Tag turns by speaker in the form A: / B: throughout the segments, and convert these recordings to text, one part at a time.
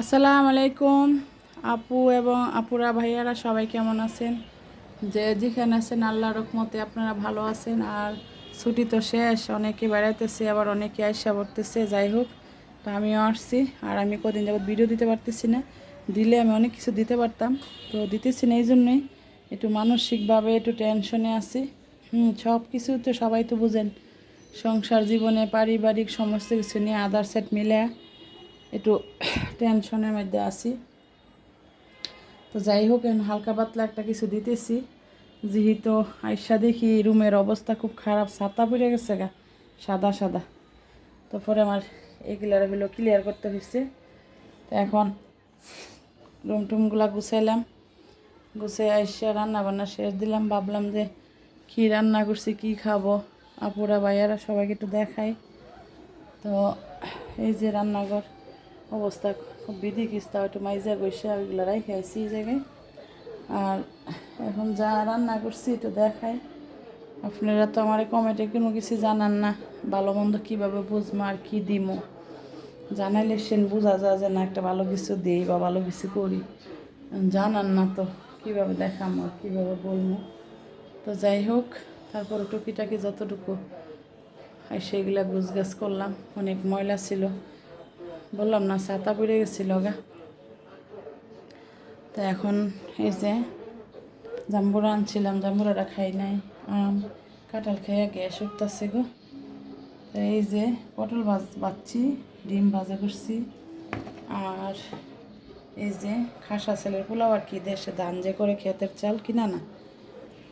A: আসসালামু আলাইকুম। আপু এবং আপুরা, ভাইয়ারা, সবাই কেমন আছেন? যে যেখানে আছেন, আল্লাহ রকমতে আপনারা ভালো আছেন। আর ছুটি তো শেষ, অনেকে বেড়াইতেছে, আবার অনেকে আইসা পড়তেছে, যাই হোক। তো আমিও আসছি, আর আমি কদিন যাবত ভিডিও দিতে পারতেছি না। দিলে আমি অনেক কিছু দিতে পারতাম, তো দিতেছি না এই জন্যই একটু মানসিকভাবে একটু টেনশনে আছি। হুম সব কিছু তো সবাই তো বুঝেন। সংসার জীবনে, পারিবারিক সমস্ত কিছু নিয়ে আদার সেট মিলে একটু টেনশনের মধ্যে আছি। তো যাই হোক হালকা পাতলা একটা কিছু দিতেছি। যেহেতু আইসা দেখি রুমের অবস্থা খুব খারাপ, ছাতা পড়ে গেছে গা, সাদা সাদা। তো পরে আমার এগুলার হলো ক্লিয়ার করতে হয়েছে তো এখন রুম টুমগুলা গুছাইলাম। গুছিয়ে আইসা রান্না বান্না শেষ দিলাম। ভাবলাম যে কী রান্না করছি, কী খাব? আপুরা, ভাইয়ারা সবাইকে একটু দেখাই। তো এই যে রান্নাঘর। অবস্থা খুব বিধি কিস্তা একটু মাইজা গৈসে ওইগুলো রাখে আইসি এই জায়গায়। আর এখন যা রান্না করছি একটু দেখাই। আপনারা তো আমার কমেন্টে কোনো কিছু জানান না, ভালো মন্দ কীভাবে বুঝব আর কী দিমো। জানাইলে সেন বোঝা যায় যে না, একটা ভালো কিছু দিই বা ভালো কিছু করি। জানান না তো, কীভাবে দেখাম আর কীভাবে বলব তো যাই হোক, তারপর টুকিটাকি যতটুকু, আর সেইগুলা গুছগাছ করলাম। অনেক ময়লা ছিল। বললাম না, ছাতা পড়ে গেছিল গা। তো এখন এই যে জাম্বুরা আনছিলাম জাম্বুরাটা খাই নাই, আম, কাঁঠাল খাইয়া গ্যাস উঠতেছে গো। তো এই যে পটল ভাজ বাচ্ছি ডিম ভাজা করছি। আর এই যে খাসা ছেলের পোলাও আর কি, দেশে ধান যে করে ক্ষেতের চাল কিনা না।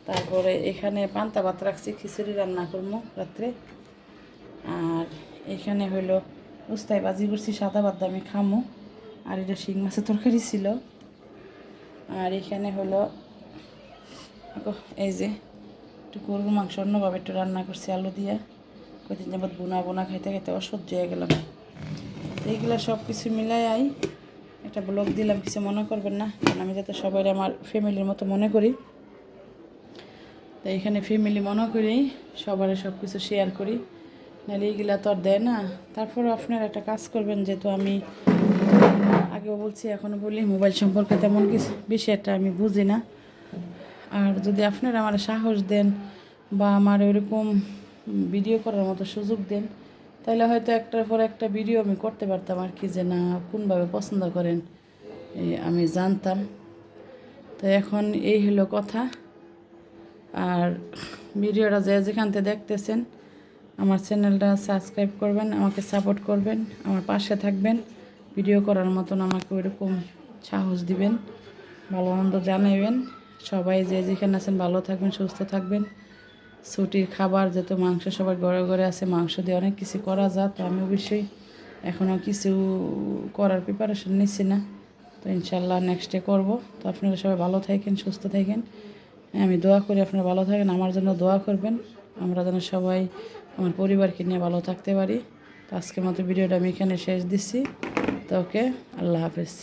A: তারপরে এখানে পান্তা ভাত রাখছি, খিচুড়ি রান্না করব রাত্রে। আর এখানে হইল উস্তায় বাজি করছি, সাদা ভাত আমি খামো। আর এটা শিং মাছের তরকারি ছিল। আর এখানে হলো এই যে একটু গরুর মাংস, অন্যভাবে একটু রান্না করছি, আলু দিয়া। কদিন যাবৎ বোনা বোনা খাইতে খাইতে অসহ্য হয়ে গেলাম। এইগুলো সব কিছু মিলাই আই, একটা ব্লগ দিলাম, কিছু মনে করবেন না, কারণ আমি যাতে সবাই আমার ফ্যামিলির মতো মনে করি। তো এখানে ফ্যামিলি মনে করেই সবারে সব কিছু শেয়ার করি। নাহলে এইগুলা তো আর দেয় না। তারপরে আপনারা একটা কাজ করবেন, যেহেতু আমি আগেও বলছি এখনও বলি, মোবাইল সম্পর্কে তেমন কিছু বেশি একটা আমি বুঝি না। আর যদি আপনারা আমার সাহস দেন বা আমার ওইরকম ভিডিও করার মতো সুযোগ দেন, তাহলে হয়তো একটার পর একটা ভিডিও আমি করতে পারতাম আর কি, যে না, কোনভাবে পছন্দ করেন আমি জানতাম। তো এখন এই হলো কথা। আর ভিডিওটা যে যেখান থেকে দেখতেছেন আমার চ্যানেলটা সাবস্ক্রাইব করবেন, আমাকে সাপোর্ট করবেন, আমার পাশে থাকবেন, ভিডিও করার মতন আমাকে ওইরকম সাহস দিবেন, ভালো মন্দ জানাবেন সবাই যে যেখানে আছেন ভালো থাকবেন, সুস্থ থাকবেন। ছুটির খাবার যেহেতু মাংস সবার ঘরে ঘরে আছে, মাংস দিয়ে অনেক কিছু করা যায়, তো আমি অবশ্যই এখনও কিছু করার প্রিপারেশন নিচ্ছি না। তো ইনশাল্লাহ নেক্সটে করব। তো আপনারা সবাই ভালো থাকেন, সুস্থ থাকেন। আমি দোয়া করি আপনারা ভালো থাকেন, আমার জন্য দোয়া করবেন। আমরা যেন সবাই আমার পরিবারকে নিয়ে ভালো থাকতে পারি। তো আজকের মতো ভিডিওটা আমি এখানে শেষ দিচ্ছি। তো ওকে, আল্লাহ হাফেজ।